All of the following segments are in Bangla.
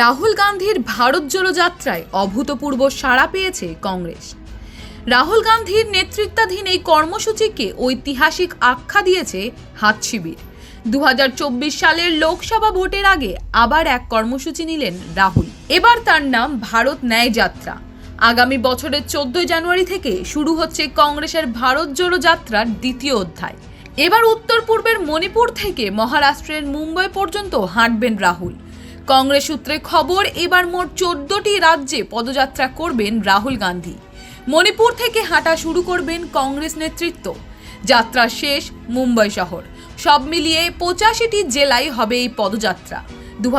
রাহুল গান্ধীর ভারত জোড়ো যাত্রায় অভূতপূর্ব সাড়া পেয়েছে কংগ্রেস। রাহুল গান্ধীর নেতৃত্বাধীন এই কর্মসূচিকে ঐতিহাসিক আখ্যা দিয়েছে হাত শিবির। দু হাজার চব্বিশ সালের লোকসভা ভোটের আগে আবার এক কর্মসূচি নিলেন রাহুল। এবার তার নাম ভারত ন্যায় যাত্রা। আগামী বছরের চোদ্দই জানুয়ারি থেকে শুরু হচ্ছে কংগ্রেসের ভারত জোড়ো যাত্রার দ্বিতীয় অধ্যায়। এবার উত্তর পূর্বের মণিপুর থেকে মহারাষ্ট্রের মুম্বাই পর্যন্ত হাঁটবেন রাহুল। কংগ্রেস সূত্রে খবর, এবার মোট চোদ্দটি রাজ্যে পদযাত্রা করবেন রাহুল গান্ধী। মণিপুর থেকে হাঁটা শুরু করবেন কংগ্রেস নেতৃত্ব। যাত্রা শেষ মুম্বাই শহর। সব মিলিয়ে পঁচাশিটি জেলায় হবে এই পদযাত্রা। দু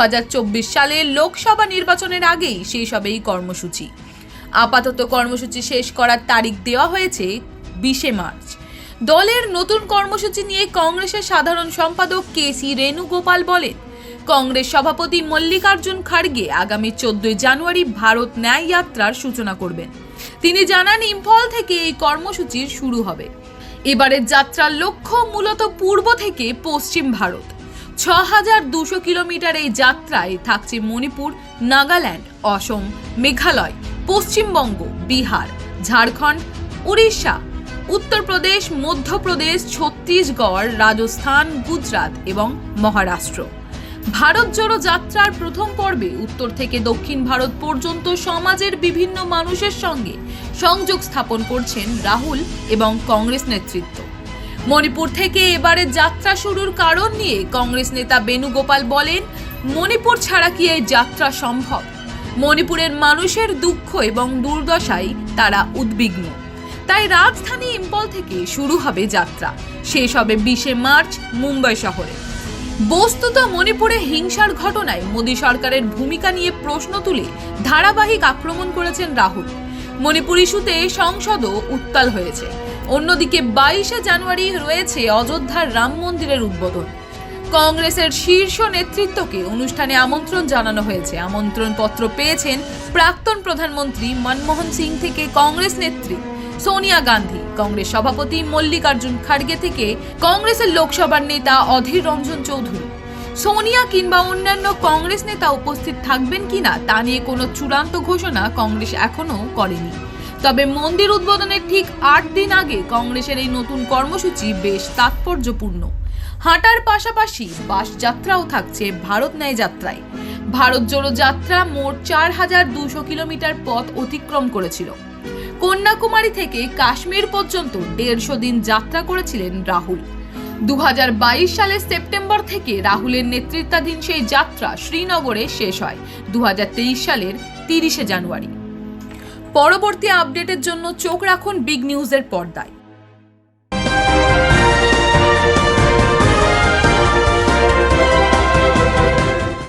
সালে লোকসভা নির্বাচনের আগেই শেষ হবে এই কর্মসূচি। আপাতত কর্মসূচি শেষ করার তারিখ দেওয়া হয়েছে বিশে মার্চ। দলের নতুন কর্মসূচি নিয়ে কংগ্রেসের সাধারণ সম্পাদক কে সি রেণুগোপাল বলেন কংগ্রেস সভাপতি মল্লিকার্জুন খাড়গে আগামী চোদ্দই জানুয়ারি ভারত ন্যায় যাত্রার সূচনা করবেন। তিনি জানান, ইম্ফল থেকে এই কর্মসূচির শুরু হবে। এবারের যাত্রার লক্ষ্য মূলত পূর্ব থেকে পশ্চিম ভারত। ছ হাজার দুশো কিলোমিটার এই যাত্রায় থাকছে মণিপুর, নাগাল্যান্ড, অসম, মেঘালয়, পশ্চিমবঙ্গ, বিহার, ঝাড়খণ্ড, উড়িষ্যা, উত্তরপ্রদেশ, মধ্যপ্রদেশ, ছত্তিশগড়, রাজস্থান, গুজরাট এবং মহারাষ্ট্র। ভারত জোড়ো যাত্রার প্রথম পর্বে উত্তর থেকে দক্ষিণ ভারত পর্যন্ত সমাজের বিভিন্ন মানুষের সঙ্গে সংযোগ স্থাপন করছেন রাহুল এবং কংগ্রেস নেতৃত্ব। মণিপুর থেকে এবারে যাত্রা শুরুর কারণ নিয়ে কংগ্রেস নেতা বেণুগোপাল বলেন, মণিপুর ছাড়া কি এই যাত্রা সম্ভব? মণিপুরের মানুষের দুঃখ এবং দুর্দশায় তারা উদ্বিগ্ন। তাই রাজধানী ইম্পল থেকে শুরু হবে যাত্রা। শেষ হবে বিশে মার্চ মুম্বাই শহরে। বস্তুত মণিপুরে হিংসার ঘটনায় মোদী সরকারের ভূমিকা নিয়ে প্রশ্ন তুলে ধারাবাহিক আক্রমণ করেছেন রাহুল। মণিপুর ইস্যুতে সংসদও উত্তাল হয়েছে। অন্যদিকে বাইশে জানুয়ারি রয়েছে অযোধ্যার রাম মন্দিরের উদ্বোধন। কংগ্রেসের শীর্ষ নেতৃত্বকে অনুষ্ঠানে আমন্ত্রণ জানানো হয়েছে। আমন্ত্রণ পত্র পেয়েছেন প্রাক্তন প্রধানমন্ত্রী মনমোহন সিং থেকে কংগ্রেস নেত্রী সোনিয়া গান্ধী। কংগ্রেস সভাপতি মল্লিকার্জুন খাড়গে থেকে কংগ্রেসের লোকসভার নেতা অধীর রঞ্জন চৌধুরী। সোনিয়া কিংবা অন্যান্য কংগ্রেস নেতা উপস্থিত থাকবেন কিনা তা নিয়ে কোনো চূড়ান্ত ঘোষণা কংগ্রেস এখনও করেনি। তবে মন্দির উদ্বোধনের ঠিক আট দিন আগে কংগ্রেসের এই নতুন কর্মসূচি বেশ তাৎপর্যপূর্ণ। হাঁটার পাশাপাশি বাস যাত্রাও থাকছে ভারত ন্যায় যাত্রায়। ভারত জোড়ো যাত্রা মোট চার হাজার দুশো কিলোমিটার পথ অতিক্রম করেছিল। কন্যাকুমারী থেকে কাশ্মীর পর্যন্ত দেড়শো দিন যাত্রা করেছিলেন রাহুল। দু হাজার বাইশ সালের সেপ্টেম্বর থেকে রাহুলের নেতৃত্বাধীন সেই যাত্রা শ্রীনগরে শেষ হয় দু হাজার তেইশ সালের তিরিশে জানুয়ারি। পরবর্তী আপডেটের জন্য চোখ রাখুন বিগ নিউজের পর্দায়।